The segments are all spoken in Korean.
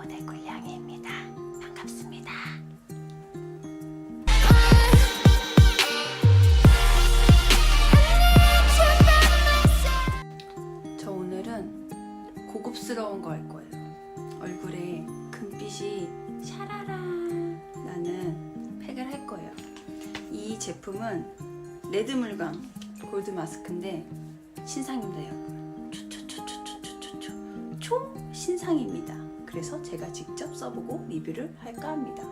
모델 굴량이입니다. 반갑습니다. 저 오늘은 고급스러운 거 할 거예요. 얼굴에 금빛이 샤라라 나는 팩을 할 거예요. 이 제품은 레드 물광 골드 마스크인데 신상입니다, 여러분. 초초초초초초초초 초 신상입니다. 그래서 제가 직접 써보고 리뷰를 할까 합니다.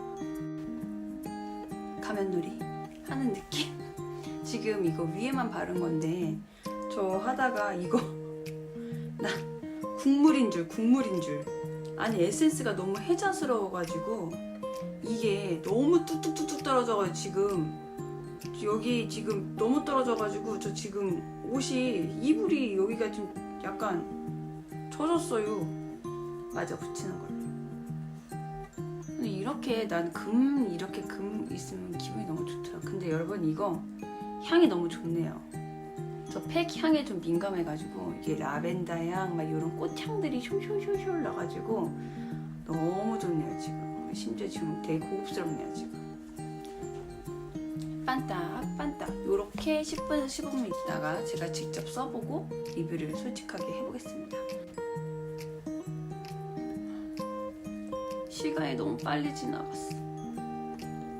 가면놀이 하는 느낌? 지금 이거 위에만 바른 건데 저 하다가 이거 나 국물인 줄 국물인 줄 아니 에센스가 너무 해자스러워가지고 이게 너무 뚝뚝뚝뚝 떨어져가지고 지금 여기 지금 너무 떨어져가지고 저 지금 옷이 이불이 여기가 좀 약간 젖었어요 맞아 붙이는 걸로 근데 이렇게 난 금 이렇게 금 있으면 기분이 너무 좋더라 근데 여러분 이거 향이 너무 좋네요 저 팩 향에 좀 민감해가지고 이게 라벤더 향, 막 이런 꽃향들이 숄숄숄숄 나가지고 너무 좋네요 지금. 심지어 지금 되게 고급스럽네요 지금. 빤딱 빤딱 요렇게 10분에서 15분 있다가 제가 직접 써보고 리뷰를 솔직하게 해보겠습니다. 시간이 너무 빨리 지나갔어.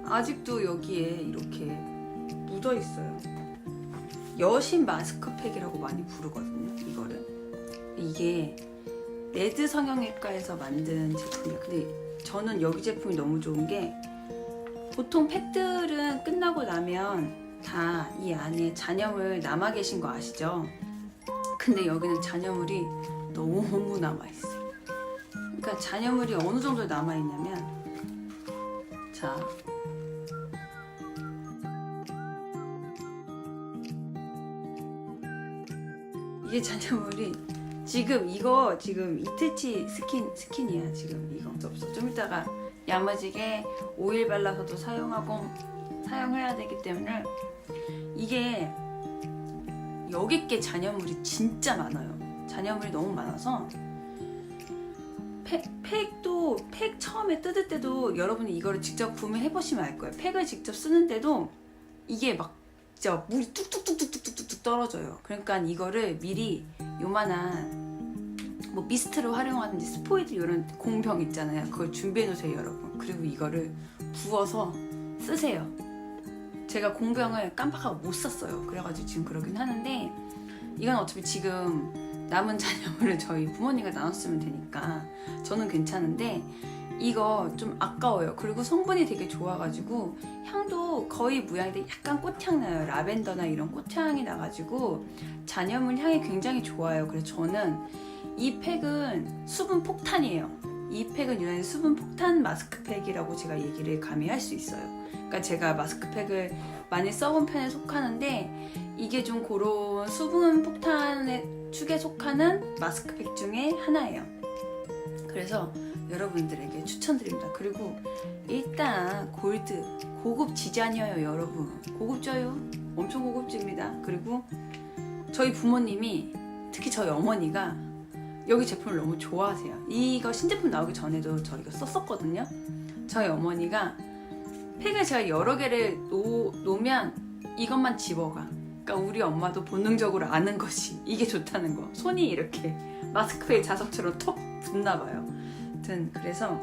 아직도 여기에 이렇게 묻어 있어요. 여신 마스크팩이라고 많이 부르거든요. 이거를 이게 레드 성형외과에서 만든 제품이에요. 근데 저는 여기 제품이 너무 좋은 게 보통 팩들은 끝나고 나면 다 이 안에 잔여물 남아 계신 거 아시죠? 근데 여기는 잔여물이 너무 남아 있어요. 그러니까 잔여물이 어느 정도 남아 있냐면 자. 이게 잔여물이 지금 이거 지금 이틀치 스킨 스킨이야 지금 이거. 없어. 좀 이따가 야무지게 오일 발라서도 사용하고 사용해야 되기 때문에 이게 여기 게 잔여물이 진짜 많아요. 잔여물이 너무 많아서 팩, 팩도 팩 처음에 뜯을 때도 여러분이 이거를 직접 구매해 보시면 알 거예요 팩을 직접 쓰는데도 이게 막 진짜 물이 뚝뚝뚝뚝뚝뚝뚝 떨어져요. 그러니까 이거를 미리 요만한 뭐 미스트를 활용하든지 스포이드 이런 공병 있잖아요. 그걸 준비해 놓으세요, 여러분. 그리고 이거를 부어서 쓰세요. 제가 공병을 깜빡하고 못 샀어요. 그래가지고 지금 그러긴 하는데 이건 어차피 지금 남은 잔여물을 저희 부모님과 나눴으면 되니까 저는 괜찮은데 이거 좀 아까워요. 그리고 성분이 되게 좋아가지고 향도 거의 무향인데 약간 꽃향 나요. 라벤더나 이런 꽃향이 나가지고 잔여물 향이 굉장히 좋아요. 그래서 저는 이 팩은 수분 폭탄이에요. 이 팩은 유난히 수분 폭탄 마스크팩이라고 제가 얘기를 감히 할 수 있어요. 그러니까 제가 마스크팩을 많이 써본 편에 속하는데 이게 좀 그런 수분 폭탄의 축에 속하는 마스크팩 중에 하나예요. 그래서 여러분들에게 추천드립니다. 그리고 일단 골드 고급 지잔이에요, 여러분. 고급져요. 엄청 고급집니다. 그리고 저희 부모님이 특히 저희 어머니가 여기 제품을 너무 좋아하세요. 이거 신제품 나오기 전에도 저희가 썼었거든요. 저희 어머니가 팩을 제가 여러 개를 놓, 놓으면 이것만 집어가. 그러니까 우리 엄마도 본능적으로 아는 것이 이게 좋다는 거. 손이 이렇게 마스크팩 자석처럼 톡 붙나 봐요. 아무튼 그래서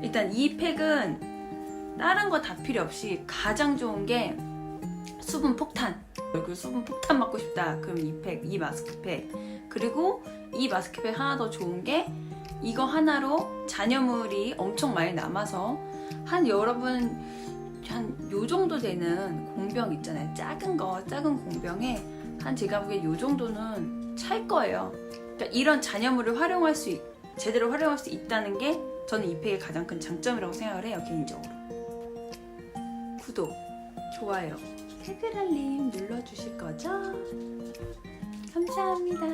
일단 이 팩은 다른 거 다 필요 없이 가장 좋은 게 수분 폭탄. 얼굴 수분 폭탄 맞고 싶다. 그럼 이 팩, 이 마스크팩. 그리고 이 마스크팩 하나 더 좋은 게 이거 하나로 잔여물이 엄청 많이 남아서 한 여러분 한 요 정도 되는 공병 있잖아요. 작은 거, 작은 공병에 한 제가 보기에 요 정도는 찰 거예요. 그러니까 이런 잔여물을 활용할 수 있, 제대로 활용할 수 있다는 게 저는 이 팩의 가장 큰 장점이라고 생각을 해요 개인적으로 구독, 좋아요, 알림 눌러주실 거죠? 감사합니다